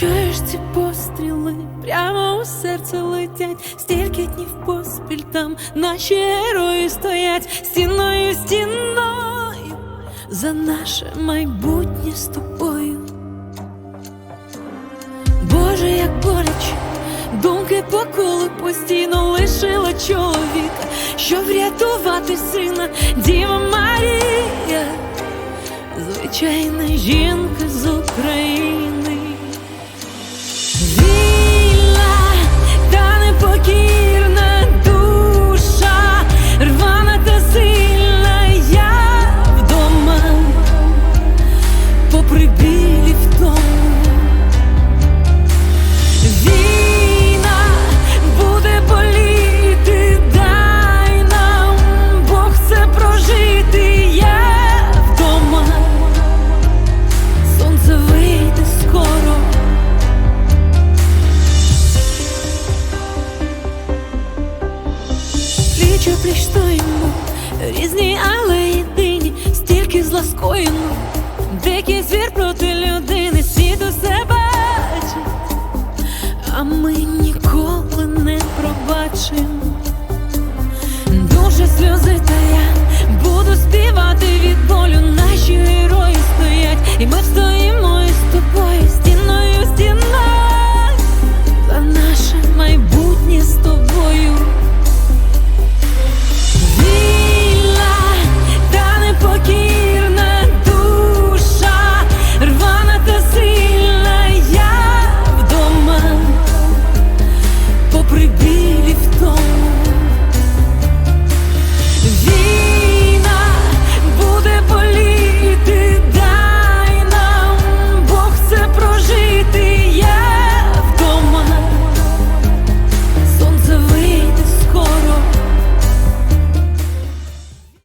чуєш ці постріли, прямо у серце летять, стільки днів поспіль там наші герої стоять. Стіною, стіною. За наше майбутнє з тобою. Боже, як боляче, думки по колу постійно лишила чоловіка, щоб врятувати сина, Діва Марія, звичайна жінка з України. Стоїмо, різні, але єдині, стільки зла скоєно, дикий звір проти людини, світ усе бачить. А ми ніколи не пробачимо.